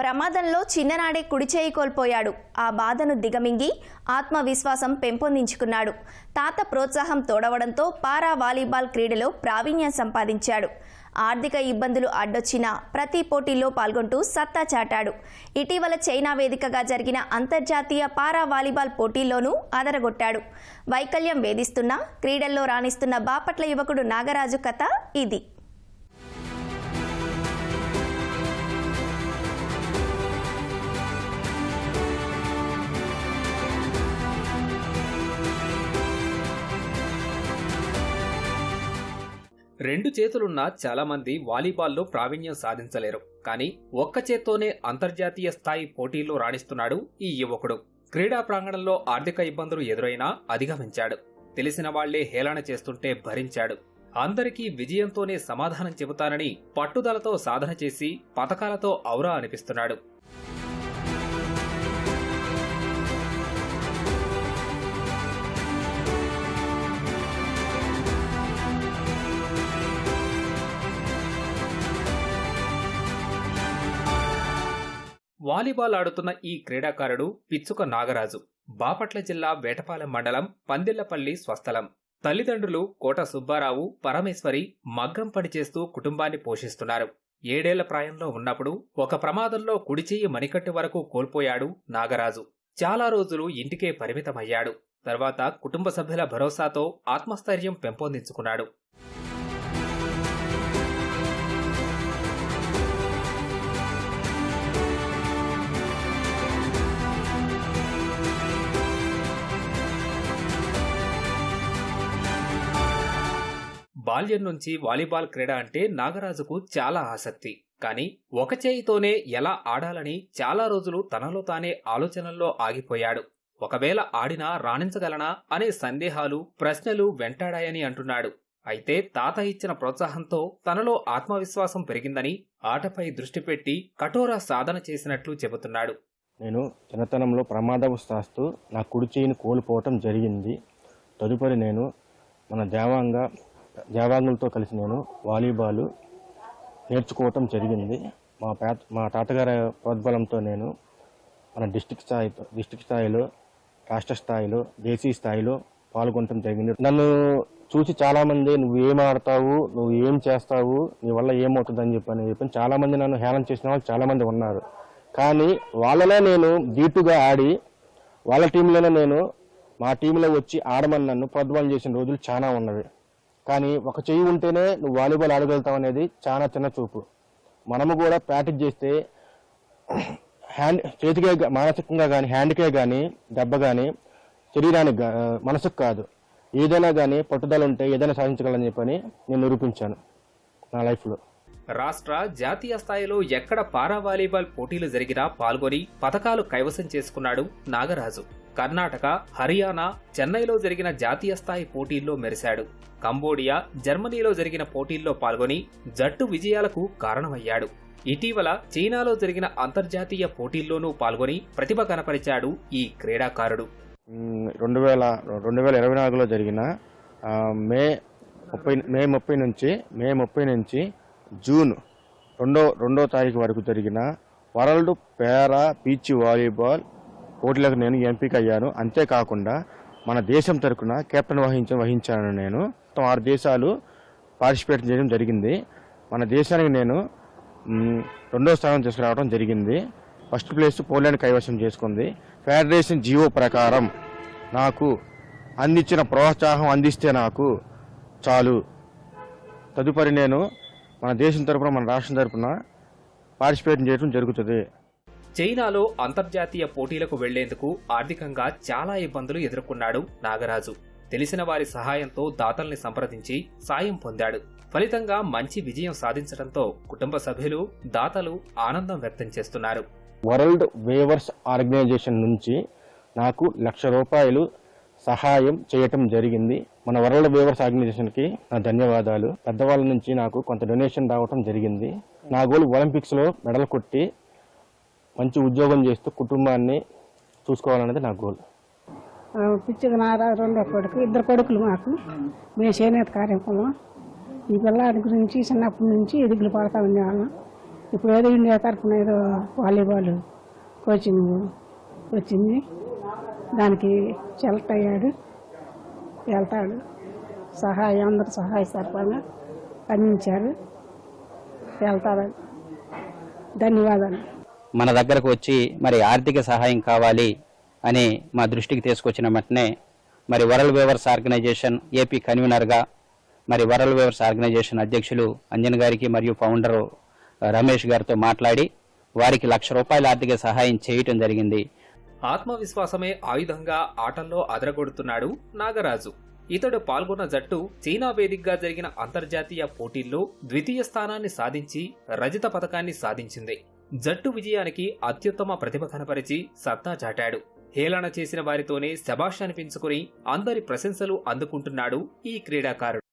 ప్రమాదంలో చిన్ననాడే కుడిచేయి కోల్పోయాడు. ఆ బాధను దిగమింగి ఆత్మవిశ్వాసం పెంపొందించుకున్నాడు. తాత ప్రోత్సాహం తోడవడంతో పారా వాలీబాల్ క్రీడలో ప్రావీణ్యం సంపాదించాడు. ఆర్థిక ఇబ్బందులు అడ్డొచ్చినా ప్రతి పోటీల్లో పాల్గొంటూ సత్తా చాటాడు. ఇటీవల చైనా వేదికగా జరిగిన అంతర్జాతీయ పారా వాలీబాల్ పోటీల్లోనూ అదరగొట్టాడు. వైకల్యం వేధిస్తున్నా క్రీడల్లో రాణిస్తున్న బాపట్ల యువకుడు నాగరాజు కథ ఇది. రెండు చేతులున్న చాలా మంది వాలీబాల్లో ప్రావీణ్యం సాధించలేరు. కానీ ఒక్క చేత్తోనే అంతర్జాతీయ స్థాయి పోటీల్లో రాణిస్తున్నాడు ఈ యువకుడు. క్రీడా ప్రాంగణంలో ఆర్థిక ఇబ్బందులు ఎదురైనా అధిగమించాడు. తెలిసిన వాళ్ళే హేళన చేస్తుంటే భరించాడు. అందరికీ విజయంతోనే సమాధానం చెబుతానని పట్టుదలతో సాధన చేసి పథకాలతో ఔరా అనిపిస్తున్నాడు. వాలీబాల్ ఆడుతున్న ఈ క్రీడాకారుడు పిచ్చుక నాగరాజు. బాపట్ల జిల్లా వేటపాలెం మండలం పందిళ్ళపల్లి స్వస్థలం. తల్లిదండ్రులు కోట సుబ్బారావు పరమేశ్వరి మగ్గం పనిచేస్తూ కుటుంబాన్ని పోషిస్తున్నారు. ఏడేళ్ళ ప్రాయంలో ఉన్నప్పుడు ఒక ప్రమాదంలో కుడిచెయ్యి మణికట్టు వరకు కోల్పోయాడు నాగరాజు. చాలా రోజులు ఇంటికే పరిమితమయ్యాడు. తర్వాత కుటుంబ సభ్యుల భరోసాతో ఆత్మస్థైర్యం పెంపొందించుకున్నాడు. బాల్యం నుంచి వాలీబాల్ క్రీడ అంటే నాగరాజుకు చాలా ఆసక్తి. కానీ ఒక చేయితోనే ఎలా ఆడాలని చాలా రోజులు తనలో తానే ఆలోచనల్లో ఆగిపోయాడు. ఒకవేళ ఆడినా రాణించగలనా అనే సందేహాలు ప్రశ్నలు వెంటాడాయని అంటున్నాడు. అయితే తాత ఇచ్చిన ప్రోత్సాహంతో తనలో ఆత్మవిశ్వాసం పెరిగిందని ఆటపై దృష్టి పెట్టి కఠోర సాధన చేసినట్లు చెబుతున్నాడు. నేను చిన్నతనంలో ప్రమాదవశాస్తు నా కుడి చేయిని కోల్పోవటం జరిగింది. తదుపరి నేను మన దేవాంగ దేవాంగులతో కలిసి నేను వాలీబాల్ నేర్చుకోవటం జరిగింది. మా పేత మా తాతగారి ప్రోద్బలంతో నేను మన డిస్టిక్ స్థాయితో డిస్టిక్ స్థాయిలో రాష్ట్ర స్థాయిలో దేశీయ స్థాయిలో పాల్గొనటం జరిగింది. నన్ను చూసి చాలామంది నువ్వు ఏం ఆడతావు? నువ్వు ఏం చేస్తావు? నీ వల్ల ఏమవుతుందని చెప్పని చెప్పి చాలా మంది నన్ను హేళన చేసిన వాళ్ళు చాలామంది ఉన్నారు. కానీ వాళ్ళలో నేను ధీటుగా ఆడి వాళ్ళ టీంలోనే నేను మా టీంలో వచ్చి ఆడమని నన్ను ప్రోద్బలం చేసిన రోజులు చాలా ఉన్నవి. కానీ ఒక చెయ్యి ఉంటేనే నువ్వు వాలీబాల్ ఆడగలుగుతావు అనేది చాలా చిన్న చూపు. మనము కూడా ప్రాక్టీస్ చేస్తే హ్యాండ్ చేతికే మానసికంగా కానీ హ్యాండ్కే కానీ దెబ్బ కానీ శరీరానికి మనసుకు కాదు. ఏదైనా కానీ పట్టుదల ఉంటే ఏదైనా సాధించగలని చెప్పని నేను నిరూపించాను నా లైఫ్లో. రాష్ట్ర జాతీయ స్థాయిలో ఎక్కడ పారా వాలీబాల్ పోటీలు జరిగినా పాల్గొని పథకాలు కైవసం చేసుకున్నాడు నాగరాజు. కర్ణాటక హర్యానా చెన్నైలో జరిగిన జాతీయ స్థాయి పోటీల్లో మెరిశాడు. కంబోడియా జర్మనీలో జరిగిన పోటీల్లో పాల్గొని జట్టు విజయాలకు కారణమయ్యాడు. ఇటీవల చైనాలో జరిగిన అంతర్జాతీయ పోటీల్లోనూ పాల్గొని ప్రతిభ కనపరిచాడు ఈ క్రీడాకారుడు. రెండు వేల రెండు వేల ఇరవై నాలుగులో జరిగిన మే ముప్పై మే ముప్పై నుంచి మే ముప్పై నుంచి జూన్ రెండో రెండో తారీఖు వరకు జరిగిన వరల్డ్ పేరా బీచ్ వాలీబాల్ పోటీలకు నేను ఎంపిక అయ్యాను. అంతేకాకుండా మన దేశం తరఫున కెప్టెన్ వహించ వహించాను నేను ఆరు దేశాలు పార్టిసిపేట్ చేయడం జరిగింది. మన దేశానికి నేను రెండో స్థానం తీసుకురావడం జరిగింది. ఫస్ట్ ప్లేస్ పోలాండ్ కైవసం చేసుకుంది. ఫెడరేషన్ జీవో ప్రకారం నాకు అందించిన ప్రోత్సాహం అందిస్తే నాకు చాలు. తదుపరి నేను మన దేశం తరపున మన రాష్ట్రం తరపున పార్టిసిపేట్ చేయడం జరుగుతుంది. చైనాలో అంతర్జాతీయ పోటీలకు వెళ్ళేందుకు ఆర్థికంగా చాలా ఇబ్బందులు ఎదుర్కొన్నాడు నాగరాజు. తెలిసిన వారి సహాయంతో దాతల్ని సంప్రదించి సాయం పొందాడు. ఫలితంగా మంచి విజయం సాధించడంతో కుటుంబ సభ్యులు దాతలు ఆనందం వ్యక్తం చేస్తున్నారు. వరల్డ్ వేవర్స్ ఆర్గనైజేషన్ నుంచి నాకు లక్ష రూపాయలు సహాయం చేయటం జరిగింది. మన వరల్డ్ వేవర్స్ ఆర్గనైజేషన్కి నా ధన్యవాదాలు. పెద్దవాళ్ళ నుంచి నాకు కొంత డొనేషన్ రావటం జరిగింది. నా గోల్ ఒలింపిక్స్లో మెడల్ కొట్టి మంచి ఉద్యోగం చేస్తూ కుటుంబాన్ని చూసుకోవాలనేది నా గోల్. ఆ, పిచ్చిగా నారా రెండో కొడుకు ఇద్దరు కొడుకులు మాకు. మేము చేనేత కార్యక్రమం. ఈ పిల్లాడి గురించి చిన్నప్పటి నుంచి ఎదుగులు పడతా ఉండేవాళ్ళం. ఇప్పుడు ఏదో ఇండియా తరఫున ఏదో వాలీబాల్ కోచింగ్ వచ్చింది. దానికి సెలెక్ట్ అయ్యాడు. వెళ్తాడు. సహాయం అందరు సహాయ సరఫరా అందించారు. వెళ్తాడు. ధన్యవాదాలు. మన దగ్గరకు వచ్చి మరి ఆర్థిక సహాయం కావాలి అని మా దృష్టికి తీసుకొచ్చిన వెంటనే మరి వరల్డ్ వేవర్స్ ఆర్గనైజేషన్ ఏపీ కన్వీనర్గా మరి వరల్డ్ వేవర్స్ ఆర్గనైజేషన్ అధ్యక్షులు అంజన్ గారికి మరియు ఫౌండర్ రమేష్ గారితో మాట్లాడి వారికి లక్ష రూపాయల ఆర్థిక సహాయం చేయటం జరిగింది. ఆత్మవిశ్వాసమే ఆయుధంగా ఆటల్లో అదరగొడుతున్నాడు నాగరాజు. ఇతడు పాల్గొన్న జట్టు చైనా వేదికగా జరిగిన అంతర్జాతీయ పోటీల్లో ద్వితీయ స్థానాన్ని సాధించి రజత పథకాన్ని సాధించింది. జట్టు విజయానికి అత్యుత్తమ ప్రతిభ కనపరిచి సత్తా చాటాడు. హేళన చేసిన వారితోనే శభాష్ అనిపించుకుని అందరి ప్రశంసలు అందుకుంటున్నాడు ఈ క్రీడాకారుడు.